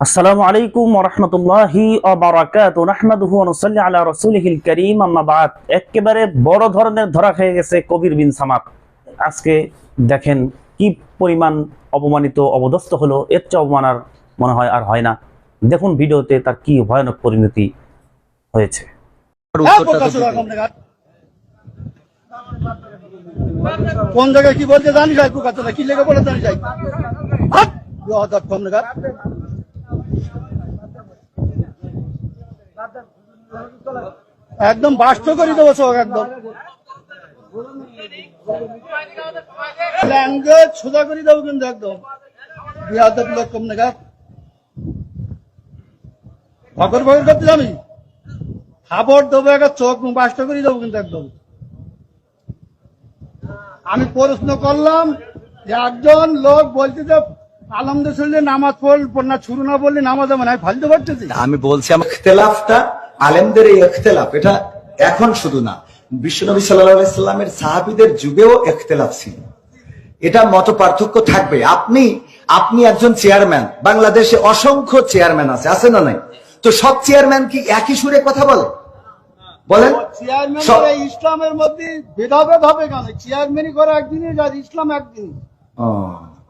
আসসালামু আলাইকুম ওরহমতুল্লাহি ওবারাকাতু, নাহমাদুহু ওয়া আলা রাসূলিহিল কারীম, আম্মা একেবারে বড় ধরনের ধরা খেয়ে গেছে কবির বিন সামাত আজকে দেখেন কি পরিমাণ অপমানিত অবদস্ত হলো, এর চেয়ে অপমান আর মনে হয় আর হয় না। দেখুন ভিডিওতে তার কি ভয়ানক পরিণতি হয়েছে। হ্যাঁ। কোন জায়গায় কি বলতে জানি যাই কি লেগে বলে জানি যাই। একদম বাস্ত করে দেবো সব একদম। সোজা করে দেবো কিন্তু একদম। বিয়াদব লোক কম দেখা ফকর ফকর করতে যাবি? খাবার দেবো একটা চোখ বাস্ত করে দেবো কিন্তু একদম। আমি প্রশ্ন করলাম, যে একজন লোক বলছে যে আলমদুল্লাহ নামাজ পড় না শুরু না বললে নামাজ আমার আমি ফালতে পারতেছি আমি বলছি আমার ইখতলাফটা আলেমদের এই ইখতলাফ এটা এখন শুধু না বিশ্বনবী সাল্লাহ সাল্লামের সাহাবিদের যুগেও ইখতলাফ ছিল। এটা মত পার্থক্য থাকবে। আপনি আপনি একজন চেয়ারম্যান বাংলাদেশে অসংখ্য চেয়ারম্যান আছে আছে না নাই? তো সব চেয়ারম্যান কি একই সুরে কথা বলে? বলেন। চেয়ারম্যান ইসলামের মধ্যে ভেদাভেদ হবে কেন? চেয়ারম্যানই করে একদিনই আর ইসলাম একদিন।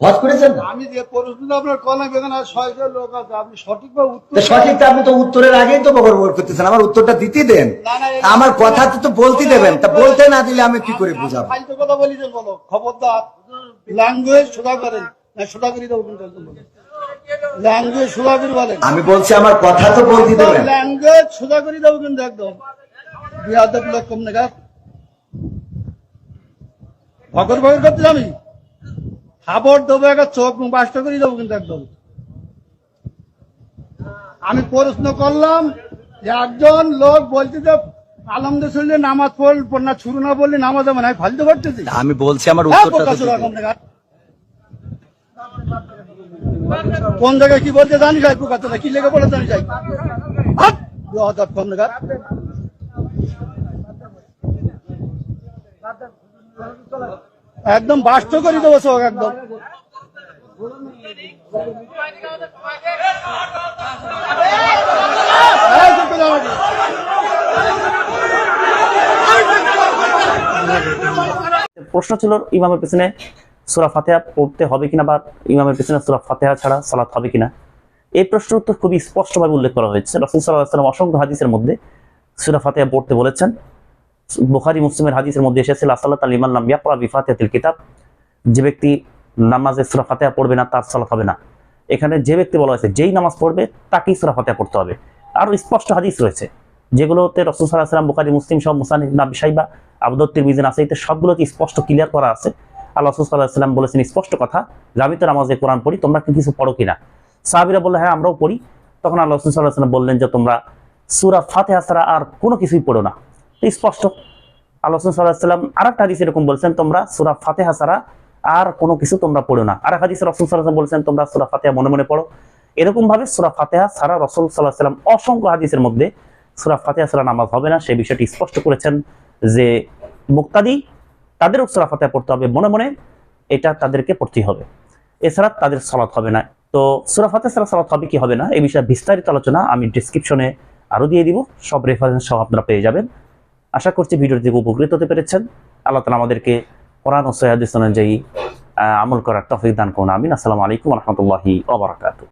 হজ করেছেন না? আমি যে প্রশ্নটা আপনার কলাম এখানে ছয়শো লোক আছে আপনি তো সঠিকটা আপনি তো উত্তরের আগেই তো বকর করতেছেন আমার উত্তরটা দিতে দেন। আমার কথা তো বলতে দেবেন তা বলতে না দিলে আমি কি করে বুঝাবো? ফালতু কথা বলিছেন বলো খবরদার। ল্যাঙ্গুয়েজ সোজা করেন। সোজা করে দেবো ল্যাঙ্গুয়েজ সোজা করে বলেন। আমি বলছি আমার কথা তো বলতে দেবেন। ল্যাঙ্গুয়েজ সোজা করে দেবো কিন্তু একদম। বিয়াদব লোক কম দেখা ফকর ফকর করতে যাবি? খাবার দেবো একটা চোখ বাস্ত করে দেবো কিন্তু একদম। আমি প্রশ্ন করলাম যে একজন লোক বলছে যে নামাজ পড় না শুরু না বললে নামাজ আমার আমি ফালতে পারতেছি আমি বলছি আমার হ্যাঁ, উত্তরটা। কোন জায়গায় কি বলতে জানি যাই প্রকাশ কি লেগে বলে জানি যাই। কম। একদম বাস্ত করে দেবো সব একদম। প্রশ্ন ছিল ইমামের পেছনে সুরা ফাতেহা পড়তে হবে কিনা বা ইমামের পেছনে সুরা ফাতেহা ছাড়া সালাত হবে কিনা? এই প্রশ্নের উত্তর খুবই স্পষ্টভাবে উল্লেখ করা হয়েছে। রসুল সাল্লাহ সাল্লাম অসংখ্য হাদিসের মধ্যে সুরা ফাতেহা পড়তে বলেছেন। বুখারি, মুসলিমের হাদিসের মধ্যে এসেছিল আসাল্লাহ আলিমান নাম ইয়াকরা বিফাতিয়াতিল কিতাব যে ব্যক্তি নামাজে সুরা ফাতেহা পড়বে না, তার সালাত হবে না। এখানে যে ব্যক্তি বলা হয়েছে, যেই নামাজ পড়বে, তাকেই সুরা ফাতেহা পড়তে হবে। আরও স্পষ্ট হাদিস রয়েছে, যেগুলোতে রসুল সাল্লাহ সাল্লাম বুখারি, মুসলিম সব মুসানিফ নাবি সাইবা আবদত্তির মিজিন আছে এতে সবগুলোতে স্পষ্ট ক্লিয়ার করা আছে। আল্লাহ রসুল সাল্লাহ সাল্লাম বলেছেন, স্পষ্ট কথা যে আমি তো নামাজে কোরআন পড়ি, তোমরা কি কিছু পড়ো কিনা? সাহাবিরা বললে হ্যাঁ আমরাও পড়ি। তখন আল্লাহ রসুল সাল্লাহ সাল্লাম বললেন যে, তোমরা সুরা ফাতেহা ছাড়া আর কোনো কিছুই পড়ো না। স্পষ্ট। আল্লাহ রসুল সাল্লাহ সাল্লাম আর একটা হাদিস এরকম বলছেন, তোমরা সুরা ফাতেহা ছাড়া আর কোনো কিছু তোমরা পড়ো না। আর এক হাদিসে রসুল সাল্লাহ সাল্লাম বলছেন, তোমরা সুরা ফাতেহা মনে মনে পড়ো। এরকম ভাবে সুরা ফাতেহা ছাড়া রসুল সাল্লাহ সাল্লাম অসংখ্য হাদিসের মধ্যে সুরা ফাতেহা ছাড়া নামাজ হবে না। সেই বিষয়টি স্পষ্ট করেছেন যে মুক্তাদি তাদেরও সুরা ফাতেহা পড়তে হবে, মনে মনে এটা তাদেরকে পড়তেই হবে। এছাড়া তাদের সালাত হবে না। তো সুরা ফাতেহা ছাড়া সালাত হবে কি হবে না? এই বিষয়ে বিস্তারিত আলোচনা আমি ডিসক্রিপশনে আরও দিয়ে দিব। সব রেফারেন্স সব আপনারা পেয়ে যাবেন। আশা করছি ভিডিওটি থেকে উপকৃত হতে পেরেছেন। আল্লাহ তালা আমাদেরকে কোরআন ও সৈয়াদিস অনুযায়ী আমল করার তফিক দান করুন। আমিন। আসসালামু আলাইকুম রহমতুল্লাহি ওবরাকাতু